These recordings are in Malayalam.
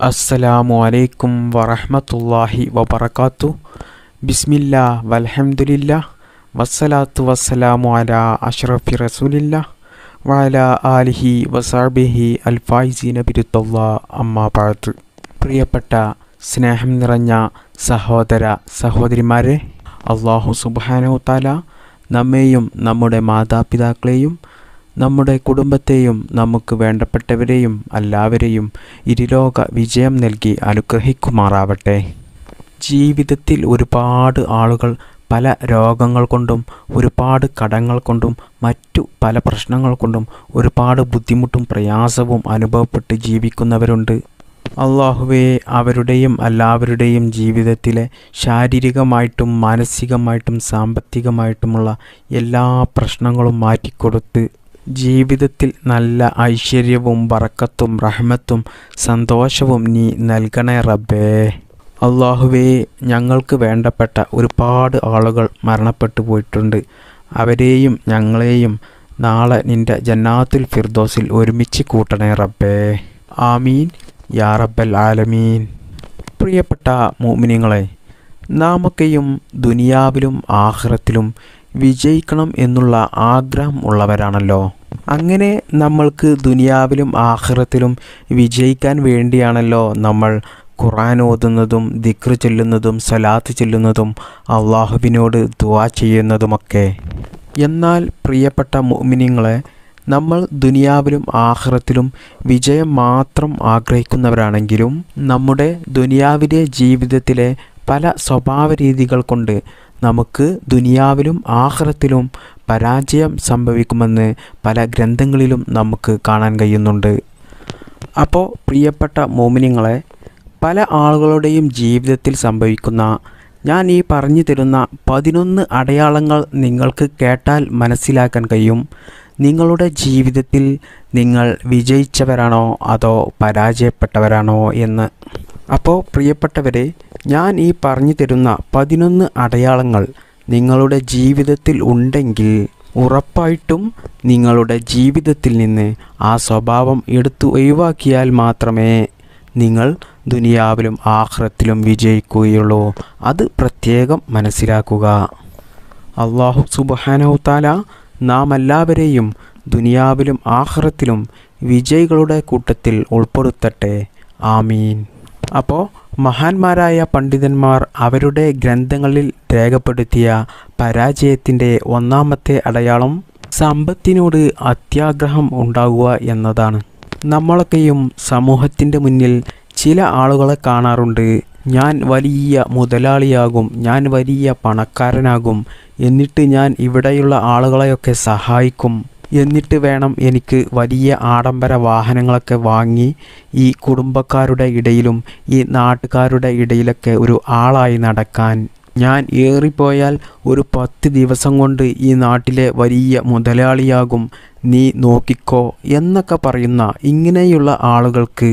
അസ്സലാമു അലൈക്കും വറഹമത്തല്ലാഹി വബർക്കാത്തു ബിസ്മില്ല വലഹമുല്ല വസ്സലാത്തു വസ്സലാമു അല അഷ്റഫി റസൂലില്ല വഅല ആലിഹി വസാബിഹി അൽഫായിസീന നബിരുത്തല്ല അമ്മാ ബഅദ്. പ്രിയപ്പെട്ട സ്നേഹം നിറഞ്ഞ സഹോദര സഹോദരിമാരെ അള്ളാഹു സുബാനോ താല നമ്മെയും നമ്മുടെ മാതാപിതാക്കളെയും നമ്മുടെ കുടുംബത്തെയും നമുക്ക് വേണ്ടപ്പെട്ടവരെയും എല്ലാവരെയും ഇരുലോക വിജയം നൽകി അനുഗ്രഹിക്കുമാറാവട്ടെ. ജീവിതത്തിൽ ഒരുപാട് ആളുകൾ പല രോഗങ്ങൾ കൊണ്ടും ഒരുപാട് കടങ്ങൾ കൊണ്ടും മറ്റു പല പ്രശ്നങ്ങൾ കൊണ്ടും ഒരുപാട് ബുദ്ധിമുട്ടും പ്രയാസവും അനുഭവപ്പെട്ട് ജീവിക്കുന്നവരുണ്ട്. അള്ളാഹുവെ അവരുടെയും എല്ലാവരുടെയും ജീവിതത്തിലെ ശാരീരികമായിട്ടും മാനസികമായിട്ടും സാമ്പത്തികമായിട്ടുമുള്ള എല്ലാ പ്രശ്നങ്ങളും മാറ്റിക്കൊടുത്ത് ജീവിതത്തിൽ നല്ല ഐശ്വര്യവും വറക്കത്തും റഹ്മത്തും സന്തോഷവും നീ നൽകണേ റബ്ബേ. അള്ളാഹുവേ ഞങ്ങൾക്ക് വേണ്ടപ്പെട്ട ഒരുപാട് ആളുകൾ മരണപ്പെട്ടു പോയിട്ടുണ്ട്. അവരെയും ഞങ്ങളെയും നാളെ നിന്റെ ജന്നാത്തുൽ ഫിർദോസിൽ ഒരുമിച്ച് കൂട്ടണേ റബ്ബേ. ആമീൻ. യാ റബ്ബൽ ആലമീൻ. പ്രിയപ്പെട്ട മോമിനിങ്ങളെ നാമൊക്കെയും ദുനിയാവിലും ആഹ്റത്തിലും വിജയിക്കണം എന്നുള്ള ആഗ്രഹം ഉള്ളവരാണല്ലോ. അങ്ങനെ നമ്മൾക്ക് ദുനിയാവിലും ആഹ്റത്തിലും വിജയിക്കാൻ വേണ്ടിയാണല്ലോ നമ്മൾ ഖുറാൻ ഓതുന്നതും ദിക്ർ ചെല്ലുന്നതും സലാത്ത് ചെല്ലുന്നതും അള്ളാഹുവിനോട് ദുവാ ചെയ്യുന്നതുമൊക്കെ. എന്നാൽ പ്രിയപ്പെട്ട മുഅ്മിനീങ്ങളെ നമ്മൾ ദുനിയാവിലും ആഹ്റത്തിലും വിജയം മാത്രം ആഗ്രഹിക്കുന്നവരാണെങ്കിലും നമ്മുടെ ദുനിയാവിലെ ജീവിതത്തിലെ പല സ്വഭാവ രീതികൾ കൊണ്ട് നമുക്ക് ദുനിയാവിലും ആഹ്റത്തിലും പരാജയം സംഭവിക്കുമെന്ന് പല ഗ്രന്ഥങ്ങളിലും നമുക്ക് കാണാൻ കഴിയുന്നുണ്ട്. അപ്പോൾ പ്രിയപ്പെട്ട മോമിനിങ്ങളെ പല ആളുകളുടെയും ജീവിതത്തിൽ സംഭവിക്കുന്ന ഞാൻ ഈ പറഞ്ഞു തരുന്ന പതിനൊന്ന് അടയാളങ്ങൾ നിങ്ങൾക്ക് കേട്ടാൽ മനസ്സിലാക്കാൻ കഴിയും. നിങ്ങളുടെ ജീവിതത്തിൽ നിങ്ങൾ വിജയിച്ചവരാണോ അതോ പരാജയപ്പെട്ടവരാണോ എന്ന്. അപ്പോൾ പ്രിയപ്പെട്ടവരെ ഞാൻ ഈ പറഞ്ഞു തരുന്ന പതിനൊന്ന് അടയാളങ്ങൾ നിങ്ങളുടെ ജീവിതത്തിൽ ഉണ്ടെങ്കിൽ ഉറപ്പായിട്ടും നിങ്ങളുടെ ജീവിതത്തിൽ നിന്ന് ആ സ്വഭാവം എടുത്തു ഒഴിവാക്കിയാൽ മാത്രമേ നിങ്ങൾ ദുനിയാവിലും ആഹ്റത്തിലും വിജയിക്കുകയുള്ളൂ. അത് പ്രത്യേകം മനസ്സിലാക്കുക. അള്ളാഹു സുബാനഹുത്താല നാം എല്ലാവരെയും ദുനിയാവിലും ആഹ്റത്തിലും വിജയികളുടെ കൂട്ടത്തിൽ ഉൾപ്പെടുത്തട്ടെ. ആമീൻ. അപ്പോൾ മഹാന്മാരായ പണ്ഡിതന്മാർ അവരുടെ ഗ്രന്ഥങ്ങളിൽ രേഖപ്പെടുത്തിയ പരാജയത്തിന്റെ ഒന്നാമത്തെ അടയാളം സമ്പത്തിനോട് അത്യാഗ്രഹം ഉണ്ടാകുക എന്നതാണ്. നമ്മളൊക്കെയും സമൂഹത്തിന്റെ മുന്നിൽ ചില ആളുകളെ കാണാറുണ്ട്. ഞാൻ വലിയ മുതലാളിയാകും ഞാൻ വലിയ പണക്കാരനാകും എന്നിട്ട് ഞാൻ ഇവിടെയുള്ള ആളുകളെയൊക്കെ സഹായിക്കും. എന്നിട്ട് വേണം എനിക്ക് വലിയ ആഡംബര വാഹനങ്ങളൊക്കെ വാങ്ങി ഈ കുടുംബക്കാരുടെ ഇടയിലും ഈ നാട്ടുകാരുടെ ഇടയിലൊക്കെ ഒരു ആളായി നടക്കാൻ. ഞാൻ ഏറിപ്പോയാൽ ഒരു പത്ത് ദിവസം കൊണ്ട് ഈ നാട്ടിലെ വലിയ മുതലാളിയാകും. നീ നോക്കിക്കോ എന്നൊക്കെ പറയുന്ന ഇങ്ങനെയുള്ള ആളുകൾക്ക്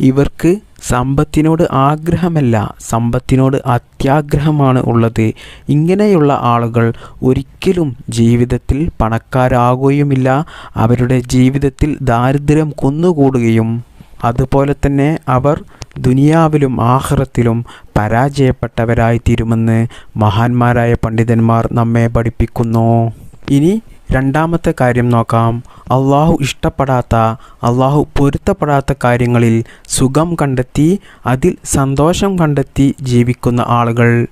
ഇവർക്ക് സമ്പത്തിനോട് ആഗ്രഹമല്ല സമ്പത്തിനോട് അത്യാഗ്രഹമാണ് ഉള്ളത്. ഇങ്ങനെയുള്ള ആളുകൾ ഒരിക്കലും ജീവിതത്തിൽ പണക്കാരാകുകയുമില്ല. അവരുടെ ജീവിതത്തിൽ ദാരിദ്ര്യം കുന്നുകൂടുകയും അതുപോലെ തന്നെ അവർ ദുനിയാവിലും ആഹ്റത്തിലും പരാജയപ്പെട്ടവരായിത്തീരുമെന്ന് മഹാന്മാരായ പണ്ഡിതന്മാർ നമ്മെ പഠിപ്പിക്കുന്നു. ഇനി രണ്ടാമത്തെ കാര്യം നോക്കാം. അള്ളാഹു ഇഷ്ടപ്പെടാത്ത അള്ളാഹു പൊരുത്തപ്പെടാത്ത കാര്യങ്ങളിൽ സുഖം കണ്ടെത്തി അതിൽ സന്തോഷം കണ്ടെത്തി ജീവിക്കുന്ന ആളുകൾ.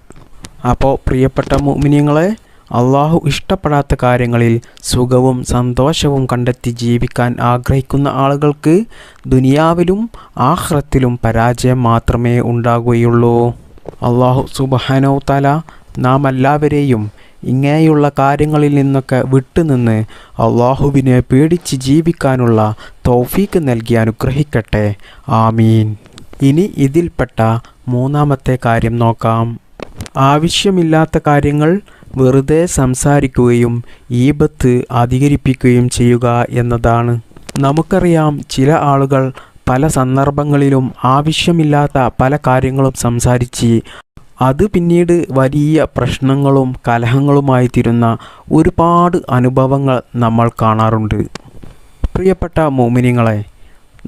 അപ്പോൾ പ്രിയപ്പെട്ട മോമിനിയങ്ങളെ അള്ളാഹു ഇഷ്ടപ്പെടാത്ത കാര്യങ്ങളിൽ സുഖവും സന്തോഷവും കണ്ടെത്തി ജീവിക്കാൻ ആഗ്രഹിക്കുന്ന ആളുകൾക്ക് ദുനിയാവിലും ആഹ്റത്തിലും പരാജയം മാത്രമേ ഉണ്ടാകുകയുള്ളൂ അള്ളാഹു സുബാനോ തല നാം എല്ലാവരെയും ഇങ്ങനെയുള്ള കാര്യങ്ങളിൽ നിന്നൊക്കെ വിട്ടുനിന്ന് അള്ളാഹുവിനെ പേടിച്ച് ജീവിക്കാനുള്ള തൗഫീക്ക് നൽകി അനുഗ്രഹിക്കട്ടെ. ആമീൻ. ഇനി ഇതിൽപ്പെട്ട മൂന്നാമത്തെ കാര്യം നോക്കാം. ആവശ്യമില്ലാത്ത കാര്യങ്ങൾ വെറുതെ സംസാരിക്കുകയും ഈപത്ത് അധികരിപ്പിക്കുകയും ചെയ്യുക എന്നതാണ്. നമുക്കറിയാം ചില ആളുകൾ പല സന്ദർഭങ്ങളിലും ആവശ്യമില്ലാത്ത പല കാര്യങ്ങളും സംസാരിച്ച് അത് പിന്നീട് വലിയ പ്രശ്നങ്ങളും കലഹങ്ങളുമായി തീരുന്ന ഒരുപാട് അനുഭവങ്ങൾ നമ്മൾ കാണാറുണ്ട്. പ്രിയപ്പെട്ട മോമിനിങ്ങളെ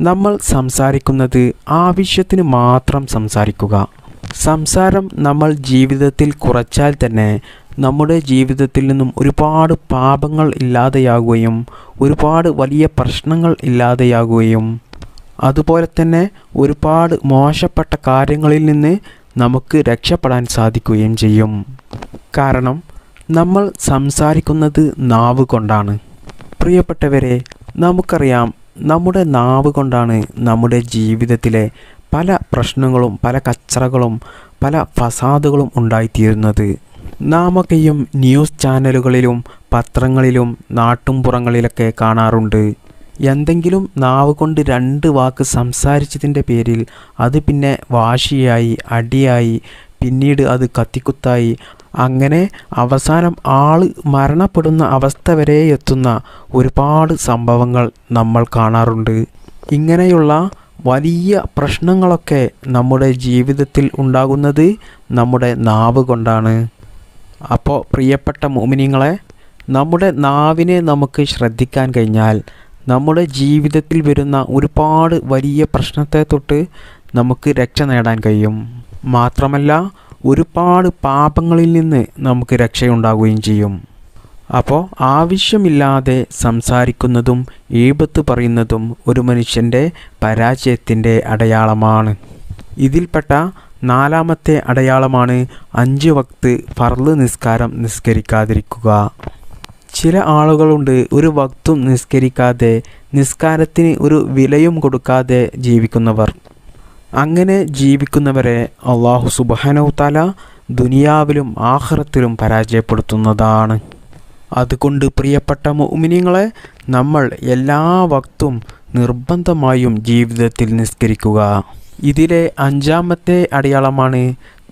നമ്മൾ സംസാരിക്കുന്നത് ആവശ്യത്തിന് മാത്രം സംസാരിക്കുക. സംസാരം നമ്മൾ ജീവിതത്തിൽ കുറച്ചാൽ തന്നെ നമ്മുടെ ജീവിതത്തിൽ നിന്നും ഒരുപാട് പാപങ്ങൾ ഇല്ലാതെയാകുകയും ഒരുപാട് വലിയ പ്രശ്നങ്ങൾ ഇല്ലാതെയാകുകയും അതുപോലെ തന്നെ ഒരുപാട് മോശപ്പെട്ട കാര്യങ്ങളിൽ നിന്ന് നമുക്ക് രക്ഷപ്പെടാൻ സാധിക്കുകയും ചെയ്യും. കാരണം നമ്മൾ സംസാരിക്കുന്നത് നാവ് കൊണ്ടാണ്. പ്രിയപ്പെട്ടവരെ നമുക്കറിയാം നമ്മുടെ നാവ് കൊണ്ടാണ് നമ്മുടെ ജീവിതത്തിലെ പല പ്രശ്നങ്ങളും പല കച്ചറകളും പല ഫസാദുകളും ഉണ്ടായിത്തീരുന്നത്. നാമൊക്കെയും ന്യൂസ് ചാനലുകളിലും പത്രങ്ങളിലും നാട്ടുംപുറങ്ങളിലൊക്കെ കാണാറുണ്ട്. എന്തെങ്കിലും നാവ് കൊണ്ട് രണ്ട് വാക്ക് സംസാരിച്ചതിന്റെ പേരിൽ അത് പിന്നെ വാശിയായി അടിയായി പിന്നീട് അത് കത്തിക്കുത്തായി. അങ്ങനെ അവസാനം ആൾ മരണപ്പെടുന്ന അവസ്ഥ വരെ എത്തുന്ന ഒരുപാട് സംഭവങ്ങൾ നമ്മൾ കാണാറുണ്ട്. ഇങ്ങനെയുള്ള വലിയ പ്രശ്നങ്ങളൊക്കെ നമ്മുടെ ജീവിതത്തിൽ ഉണ്ടാകുന്നത് നമ്മുടെ നാവ് കൊണ്ടാണ്. അപ്പോൾ പ്രിയപ്പെട്ട മോമിനിങ്ങളെ നമ്മുടെ നാവിനെ നമുക്ക് ശ്രദ്ധിക്കാൻ കഴിഞ്ഞാൽ നമ്മുടെ ജീവിതത്തിൽ വരുന്ന ഒരുപാട് വലിയ പ്രശ്നത്തെ തൊട്ട് നമുക്ക് രക്ഷ നേടാൻ കഴിയും. മാത്രമല്ല ഒരുപാട് പാപങ്ങളിൽ നിന്ന് നമുക്ക് രക്ഷയുണ്ടാകുകയും ചെയ്യും. അപ്പോൾ ആവശ്യമില്ലാതെ സംസാരിക്കുന്നതും ഈപത്ത് പറയുന്നതും ഒരു മനുഷ്യന്റെ പരാജയത്തിന്റെ അടയാളമാണ്. ഇതിൽപ്പെട്ട നാലാമത്തെ അടയാളമാണ് അഞ്ച് വക്ത് ഫർൾ നിസ്കാരം നിസ്കരിക്കാതിരിക്കുക. ചില ആളുകളുണ്ട് ഒരു വക്തും നിസ്കരിക്കാതെ നിസ്കാരത്തിന് ഒരു വിലയും കൊടുക്കാതെ ജീവിക്കുന്നവർ. അങ്ങനെ ജീവിക്കുന്നവരെ അള്ളാഹു സുബാനൗത്താല ദുനിയാവിലും ആഹ്റത്തിലും പരാജയപ്പെടുത്തുന്നതാണ്. അതുകൊണ്ട് പ്രിയപ്പെട്ട മുഅ്മിനീങ്ങളെ നമ്മൾ എല്ലാ വക്തും നിർബന്ധമായും ജീവിതത്തിൽ നിസ്കരിക്കുക. ഇതിലെ അഞ്ചാമത്തെ അടയാളമാണ്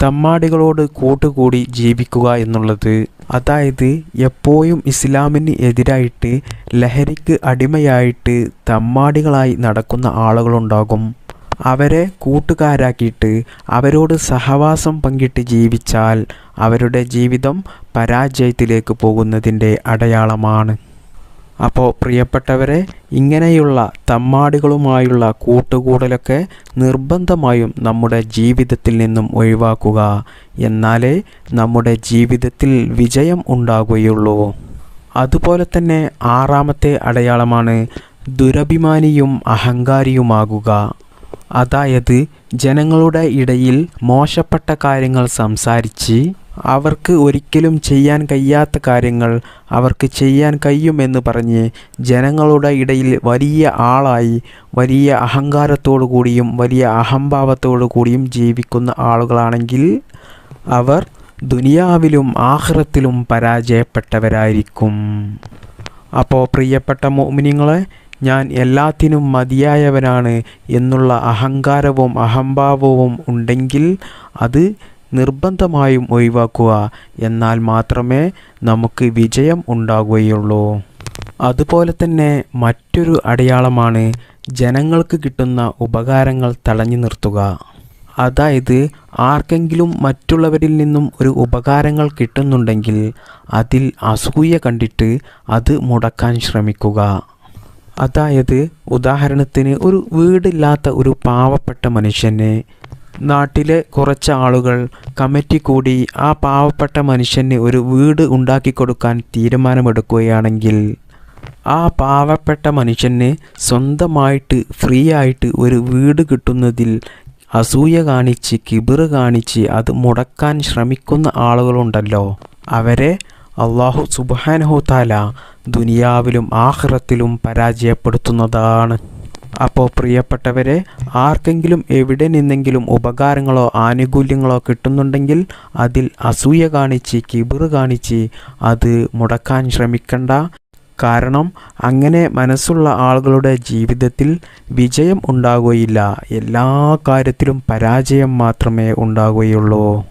തമ്മാടികളോട് കൂട്ടുകൂടി ജീവിക്കുക എന്നുള്ളത്. അതായത് എപ്പോഴും ഇസ്ലാമിന് എതിരായിട്ട് ലഹരിക്ക് അടിമയായിട്ട് തമ്മാടികളായി നടക്കുന്ന ആളുകളുണ്ടാകും. അവരെ കൂട്ടുകാരാക്കിയിട്ട് അവരോട് സഹവാസം പങ്കിട്ട് ജീവിച്ചാൽ അവരുടെ ജീവിതം പരാജയത്തിലേക്ക് പോകുന്നതിന്റെ അടയാളമാണ്. അപ്പോൾ പ്രിയപ്പെട്ടവരെ ഇങ്ങനെയുള്ള തമ്മാടികളുമായുള്ള കൂട്ടുകൂടലൊക്കെ നിർബന്ധമായും നമ്മുടെ ജീവിതത്തിൽ നിന്നും ഒഴിവാക്കുക. എന്നാലേ നമ്മുടെ ജീവിതത്തിൽ വിജയം ഉണ്ടാകുകയുള്ളൂ അതുപോലെ തന്നെ ആറാമത്തെ അടയാളമാണ് ദുരഭിമാനിയും അഹങ്കാരിയുമാകുക. അതായത് ജനങ്ങളുടെ ഇടയിൽ മോശപ്പെട്ട കാര്യങ്ങൾ സംസാരിച്ച് അവർക്ക് ഒരിക്കലും ചെയ്യാൻ കഴിയാത്ത കാര്യങ്ങൾ അവർക്ക് ചെയ്യാൻ കഴിയുമെന്ന് പറഞ്ഞ് ജനങ്ങളുടെ ഇടയിൽ വലിയ ആളായി വലിയ അഹങ്കാരത്തോടു കൂടിയും വലിയ അഹംഭാവത്തോടു കൂടിയും ജീവിക്കുന്ന ആളുകളാണെങ്കിൽ അവർ ദുനിയാവിലും ആഹ്റത്തിലും പരാജയപ്പെട്ടവരായിരിക്കും. അപ്പോൾ പ്രിയപ്പെട്ട മോമിനിങ്ങളെ ഞാൻ എല്ലാത്തിനും മതിയായവനാണ് എന്നുള്ള അഹങ്കാരവും അഹംഭാവവും ഉണ്ടെങ്കിൽ അത് നിർബന്ധമായും ഒഴിവാക്കുക. എന്നാൽ മാത്രമേ നമുക്ക് വിജയം ഉണ്ടാകുകയുള്ളൂ അതുപോലെ തന്നെ മറ്റൊരു അടയാളമാണ് ജനങ്ങൾക്ക് കിട്ടുന്ന ഉപകാരങ്ങൾ തടഞ്ഞു നിർത്തുക. അതായത് ആർക്കെങ്കിലും മറ്റുള്ളവരിൽ നിന്നും ഒരു ഉപകാരങ്ങൾ കിട്ടുന്നുണ്ടെങ്കിൽ അതിൽ അസൂയ കണ്ടിട്ട് അത് മുടക്കാൻ ശ്രമിക്കുക. അതായത് ഉദാഹരണത്തിന് ഒരു വീടില്ലാത്ത ഒരു പാവപ്പെട്ട മനുഷ്യന് നാട്ടിലെ കുറച്ച് ആളുകൾ കമ്മിറ്റി കൂടി ആ പാവപ്പെട്ട മനുഷ്യന് ഒരു വീട് ഉണ്ടാക്കി കൊടുക്കാൻ തീരുമാനമെടുക്കുകയാണെങ്കിൽ ആ പാവപ്പെട്ട മനുഷ്യന് സ്വന്തമായിട്ട് ഫ്രീ ആയിട്ട് ഒരു വീട് കിട്ടുന്നതിൽ അസൂയ കാണിച്ച് കിബിറ് കാണിച്ച് അത് മുടക്കാൻ ശ്രമിക്കുന്ന ആളുകളുണ്ടല്ലോ. അവരെ അള്ളാഹു സുബാനഹു താല ദുനിയാവിലും ആഹ്റത്തിലും പരാജയപ്പെടുത്തുന്നതാണ്. അപ്പോൾ പ്രിയപ്പെട്ടവരെ ആർക്കെങ്കിലും എവിടെ നിന്നെങ്കിലും ഉപകാരങ്ങളോ ആനുകൂല്യങ്ങളോ കിട്ടുന്നുണ്ടെങ്കിൽ അതിൽ അസൂയ കാണിച്ച് കിബിറ് കാണിച്ച് അത് മുടക്കാൻ ശ്രമിക്കണ്ട. കാരണം അങ്ങനെ മനസ്സുള്ള ആളുകളുടെ ജീവിതത്തിൽ വിജയം ഉണ്ടാകുകയില്ല എല്ലാ കാര്യത്തിലും പരാജയം മാത്രമേ ഉണ്ടാകുകയുള്ളൂ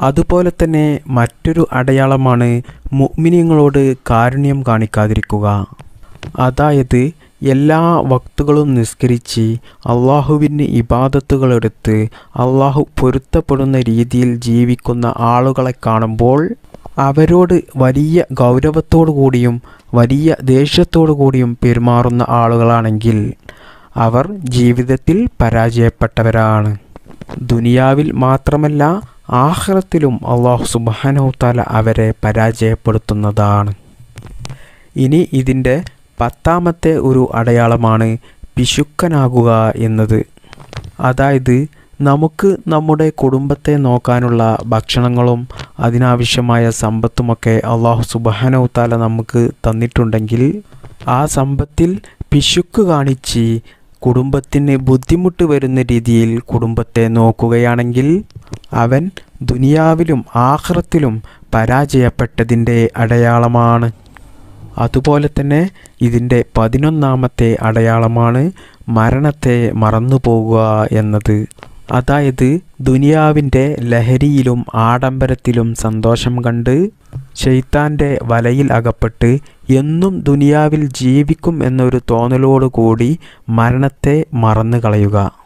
അതുപോലെ തന്നെ മറ്റൊരു അടയാളമാണ് മുഗ്മിനിയങ്ങളോട് കാരുണ്യം കാണിക്കാതിരിക്കുക. അതായത് എല്ലാ വക്തുകളും നിസ്കരിച്ച് അള്ളാഹുവിന് ഇബാദത്തുകളെടുത്ത് അള്ളാഹു പൊരുത്തപ്പെടുന്ന രീതിയിൽ ജീവിക്കുന്ന ആളുകളെ കാണുമ്പോൾ അവരോട് വലിയ ഗൗരവത്തോടു കൂടിയും വലിയ ദേഷ്യത്തോടു കൂടിയും പെരുമാറുന്ന ആളുകളാണെങ്കിൽ അവർ ജീവിതത്തിൽ പരാജയപ്പെട്ടവരാണ്. ദുനിയാവിൽ മാത്രമല്ല ആഹ്റത്തിലും അള്ളാഹു താല അവരെ പരാജയപ്പെടുത്തുന്നതാണ്. ഇനി ഇതിന്റെ പത്താമത്തെ ഒരു അടയാളമാണ് പിശുക്കനാകുക എന്നത്. അതായത് നമുക്ക് നമ്മുടെ കുടുംബത്തെ നോക്കാനുള്ള ഭക്ഷണങ്ങളും അതിനാവശ്യമായ സമ്പത്തുമൊക്കെ അള്ളാഹു സുബാനവുത്താല നമുക്ക് തന്നിട്ടുണ്ടെങ്കിൽ ആ സമ്പത്തിൽ പിശുക്ക് കാണിച്ച് കുടുംബത്തിന് ബുദ്ധിമുട്ട് വരുന്ന രീതിയിൽ കുടുംബത്തെ നോക്കുകയാണെങ്കിൽ അവൻ ദുനിയാവിലും ആഹ്റത്തിലും പരാജയപ്പെട്ടതിന്റെ അടയാളമാണ്. അതുപോലെ തന്നെ ഇതിന്റെ പതിനൊന്നാമത്തെ അടയാളമാണ് മരണത്തെ മറന്നുപോകുക എന്നത്. അതായത് ദുനിയാവിന്റെ ലഹരിയിലും ആഡംബരത്തിലും സന്തോഷം കണ്ട് ഷെയ്ത്താന്റെ വലയിൽ അകപ്പെട്ട് എന്നും ദുനിയാവിൽ ജീവിക്കും എന്നൊരു തോന്നലോടുകൂടി മരണത്തെ മറന്നു കളയുക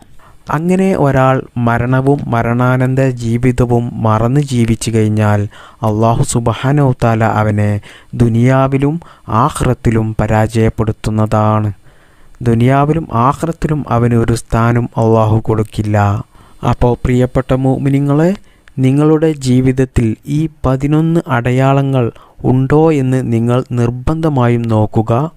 അങ്ങനെ ഒരാൾ മരണവും മരണാനന്ദ ജീവിതവും മറന്നു ജീവിച്ചു കഴിഞ്ഞാൽ അള്ളാഹു സുബാനോത്താല അവനെ ദുനിയാവിലും ആഹ്റത്തിലും പരാജയപ്പെടുത്തുന്നതാണ്. ദുനിയാവിലും ആഹ്റത്തിലും അവന് ഒരു സ്ഥാനം അള്ളാഹു കൊടുക്കില്ല. അപ്പോൾ പ്രിയപ്പെട്ട മോമിനിങ്ങളെ നിങ്ങളുടെ ജീവിതത്തിൽ ഈ പതിനൊന്ന് അടയാളങ്ങൾ ഉണ്ടോ എന്ന് നിങ്ങൾ നിർബന്ധമായും നോക്കുക.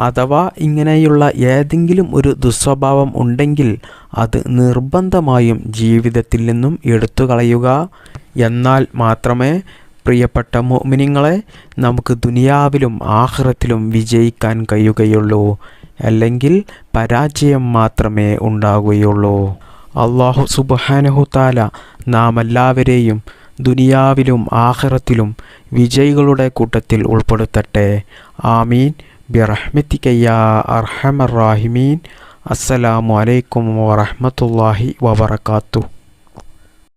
അഥവാ ഇങ്ങനെയുള്ള ഏതെങ്കിലും ഒരു ദുസ്വഭാവം ഉണ്ടെങ്കിൽ അത് നിർബന്ധമായും ജീവിതത്തിൽ നിന്നും എടുത്തു കളയുക എന്നാൽ മാത്രമേ പ്രിയപ്പെട്ട മോമിനിങ്ങളെ നമുക്ക് ദുനിയാവിലും ആഹ്റത്തിലും വിജയിക്കാൻ കഴിയുകയുള്ളൂ. അല്ലെങ്കിൽ പരാജയം മാത്രമേ ഉണ്ടാകുകയുള്ളൂ അള്ളാഹു സുബാനഹുത്താല നാം എല്ലാവരെയും ദുനിയാവിലും ആഹ്റത്തിലും വിജയികളുടെ കൂട്ടത്തിൽ ഉൾപ്പെടുത്തട്ടെ. ആമീൻ. ബിറഹ്മത്തിക്കയ്യ അർഹമർ റാഹിമീൻ അസ്സലാമു അലൈക്കും വറഹ്മത്തുള്ളാഹി വബറകാതുഹു